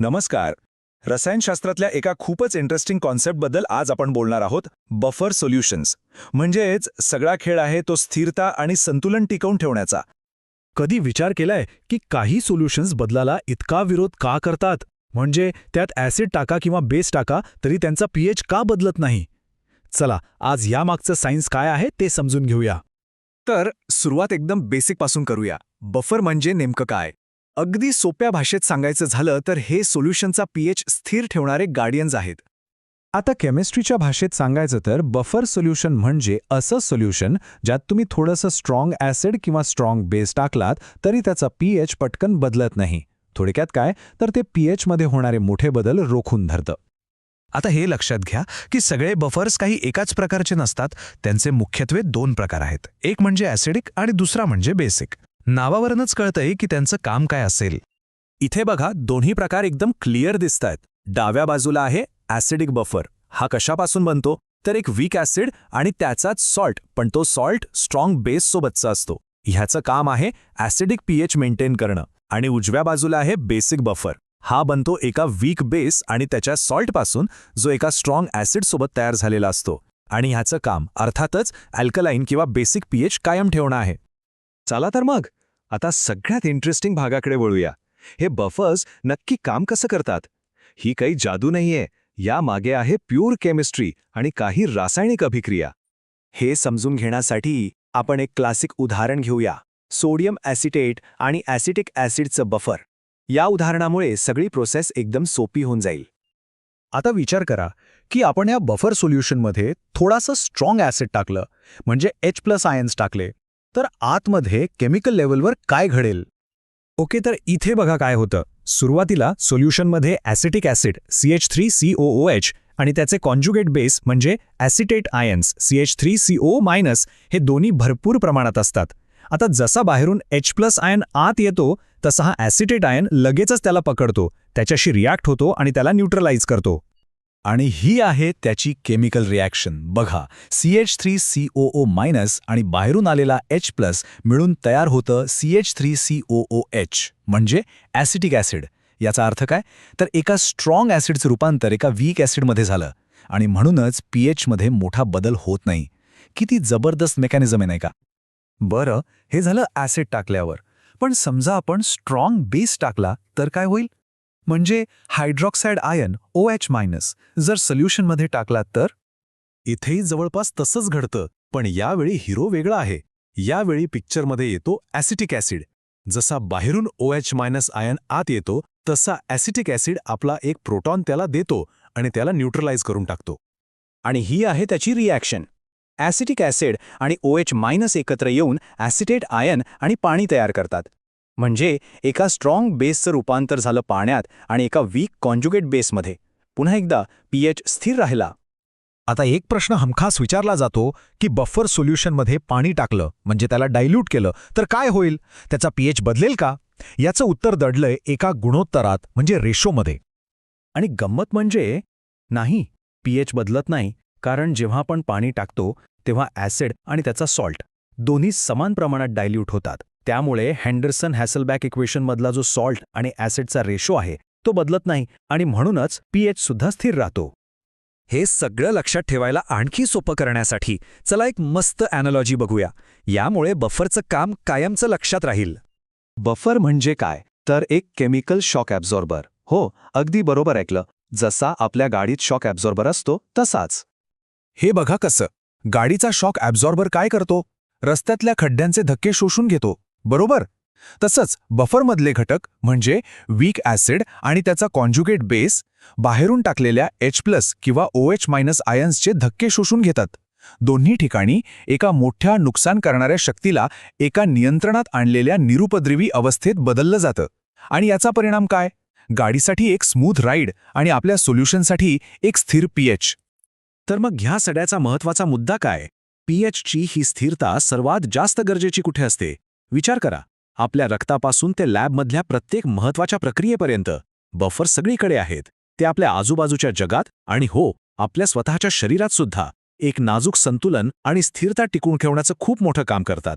नमस्कार. रसायनशास्त्रातल्या एका खूपच इंटरेस्टिंग कॉन्सेप्टबद्दल आज आपण बोलणार आहोत बफर सोल्युशन्स म्हणजेच सगळा खेळ आहे तो स्थिरता आणि संतुलन टिकवून ठेवण्याचा. कधी विचार केलाय की काही सोल्युशन्स बदलाला इतका विरोध का करतात? म्हणजे त्यात ॲसिड टाका किंवा बेस टाका तरी त्यांचा पीएच का बदलत नाही? चला आज यामागचं सायन्स काय आहे ते समजून घेऊया. तर सुरुवात एकदम बेसिकपासून करूया. बफर म्हणजे नेमकं काय? अगदी सोप्या भाषेत सांगायचं झालं तर हे सोल्युशनचा पीएच स्थिर ठेवणारे गार्डियन्स आहेत. आता केमिस्ट्रीच्या भाषेत सांगायचं तर बफर सोल्युशन म्हणजे असं सोल्युशन ज्यात तुम्ही थोडंसं स्ट्रॉंग ॲसिड किंवा स्ट्रॉंग बेस टाकलात तरी त्याचा पीएच पटकन बदलत नाही. थोडक्यात काय? तर ते पीएचमध्ये होणारे मोठे बदल रोखून धरतं. आता हे लक्षात घ्या की सगळे बफर्स काही एकाच प्रकारचे नसतात. त्यांचे मुख्यत्वे दोन प्रकार आहेत. एक म्हणजे ॲसिडिक आणि दुसरा म्हणजे बेसिक. नावावरूनच कळतंय की त्यांचं काम काय असेल. इथे बघा दोन्ही प्रकार एकदम क्लिअर दिसत आहेत डाव्या बाजूला आहे ॲसिडिक बफर. हा कशापासून बनतो? तर एक वीक ॲसिड आणि त्याचाच सॉल्ट पण तो सॉल्ट स्ट्रॉंग बेससोबतचा असतो. ह्याचं काम आहे ॲसिडिक पीएच मेंटेन करणं. आणि उजव्या बाजूला आहे बेसिक बफर. हा बनतो एका वीक बेस आणि त्याच्या सॉल्टपासून जो एका स्ट्रॉंग ॲसिडसोबत तयार झालेला असतो. आणि ह्याचं काम अर्थातच अल्कलाईन किंवा बेसिक पीएच कायम ठेवणं आहे. चला तर मग. आता सगळ्यात इंटरेस्टिंग भागाकडे वळूया. हे बफर्स नक्की काम कसं करतात? ही काही जादू नाहीये. या मागे आहे प्युअर केमिस्ट्री आणि काही रासायनिक अभिक्रिया. हे समजून घेण्यासाठी आपण एक क्लासिक उदाहरण घेऊया. सोडियम ॲसिटेट आणि ॲसिटिक ॲसिडचं बफर या उदाहरणामुळे सगळी प्रोसेस एकदम सोपी होऊन जाईल. आता विचार करा की आपण या बफर सोल्युशनमध्ये थोडासा स्ट्रॉंग ॲसिड टाकलं. म्हणजे एच प्लस आयन्स टाकले. तर आतमध्ये केमिकल लेवलवर काय घडेल? ओके तर इथे बघा काय होतं. सुरुवातीला सोल्युशनमध्ये acetic acid C H three C O O H आणि त्याचे कॉन्ज्युगेट बेस म्हणजे acetate ions C H three C O minus हे दोन्ही भरपूर प्रमाणात असतात. आता जसा बाहेरून एच प्लस आयन आत येतो तसा हा ॲसिटेट आयन लगेचच त्याला पकडतो त्याच्याशी रिॲक्ट होतो आणि त्याला न्यूट्रलाइज करतो. आणि ही आहे त्याची केमिकल रिॲक्शन. बघा C H three C O O minus आणि बाहेरून आलेला एच प्लस मिळून तयार होतं C H three C O O H म्हणजे ॲसिटिक ॲसिड याचा अर्थ काय? तर एका स्ट्रॉंग ॲसिडचं रूपांतर एका वीक ॲसिडमध्ये झालं आणि म्हणूनच पीएचमध्ये मोठा बदल होत नाही. किती जबरदस्त मेकॅनिझम आहे नाही का? बरं हे झालं ॲसिड टाकल्यावर. पण समजा आपण स्ट्रॉंग बेस टाकला तर काय होईल? म्हणजे hydroxide ion O H minus जर सोल्युशनमध्ये टाकलात तर? इथेही जवळपास तसंच घडतं पण यावेळी हिरो वेगळा आहे. यावेळी पिक्चरमध्ये येतो ॲसिटिक ॲसिड जसा बाहेरून ओ एच मायनस आयन आत येतो तसा ॲसिटिक ॲसिड आपला एक प्रोटॉन त्याला देतो आणि त्याला न्यूट्रलाइज करून टाकतो. आणि ही आहे त्याची रिॲक्शन ॲसिटिक ॲसिड आणि ओ एच मायनस एकत्र येऊन ॲसिटेट आयन आणि पाणी तयार करतात. म्हणजे एका स्ट्रॉंग बेसचं रूपांतर झालं पाण्यात आणि एका वीक कॉन्ज्युगेट बेसमध्ये पुन्हा एकदा पीएच स्थिर राहिला. आता एक प्रश्न हमखास विचारला जातो की बफर सोल्युशनमध्ये पाणी टाकलं म्हणजे त्याला डायल्यूट केलं तर काय होईल? त्याचा पीएच बदलेल का? याचं उत्तर दडलंय एका गुणोत्तरात म्हणजे रेशोमध्ये. आणि गंमत म्हणजे नाही पीएच बदलत नाही कारण जेव्हा आपण पाणी टाकतो तेव्हा ॲसिड आणि त्याचा सॉल्ट दोन्ही समान प्रमाणात डायल्यूट होतात. त्यामुळे हँडरसन हॅसलबॅक इक्वेशनमधला जो सॉल्ट आणि ॲसिडचा रेशो आहे तो बदलत नाही आणि म्हणूनच पीएच सुद्धा स्थिर राहतो. हे सगळं लक्षात ठेवायला आणखी सोपं करण्यासाठी चला एक मस्त ॲनॉलॉजी बघूया. यामुळे बफरचं काम कायमचं लक्षात राहील. बफर म्हणजे काय? तर एक केमिकल शॉक ॲब्झॉर्बर. हो अगदी बरोबर ऐकलं. जसा आपल्या गाडीत शॉक ॲब्झॉर्बर असतो तसाच. हे बघा कसं. गाडीचा शॉक ॲब्झॉर्बर काय करतो? रस्त्यातल्या खड्ड्यांचे धक्के शोषून घेतो. बरोबर? तसंच बफरमधले घटक म्हणजे वीक ॲसिड आणि त्याचा कॉन्ज्युगेट बेस बाहेरून टाकलेल्या एच प्लस किंवा ओ एच मायनस आयन्सचे धक्के शोषून घेतात. दोन्ही ठिकाणी एका मोठ्या नुकसान करणाऱ्या शक्तीला एका नियंत्रणात आणलेल्या निरुपद्रवी अवस्थेत बदललं जातं. आणि याचा परिणाम काय? गाडीसाठी एक स्मूथ राईड आणि आपल्या सोल्युशनसाठी एक स्थिर पीएच तर मग ह्या सड्याचा महत्त्वाचा मुद्दा काय? पीएचची ही स्थिरता सर्वात जास्त गरजेची कुठे असते? विचार करा. आपल्या रक्तापासून ते लॅबमधल्या प्रत्येक महत्त्वाच्या प्रक्रियेपर्यंत बफर सगळीकडे आहेत. ते आपल्या आजूबाजूच्या जगात आणि हो आपल्या स्वतःच्या शरीरात सुद्धा एक नाजूक संतुलन आणि स्थिरता टिकून ठेवण्याचं खूप मोठं काम करतात.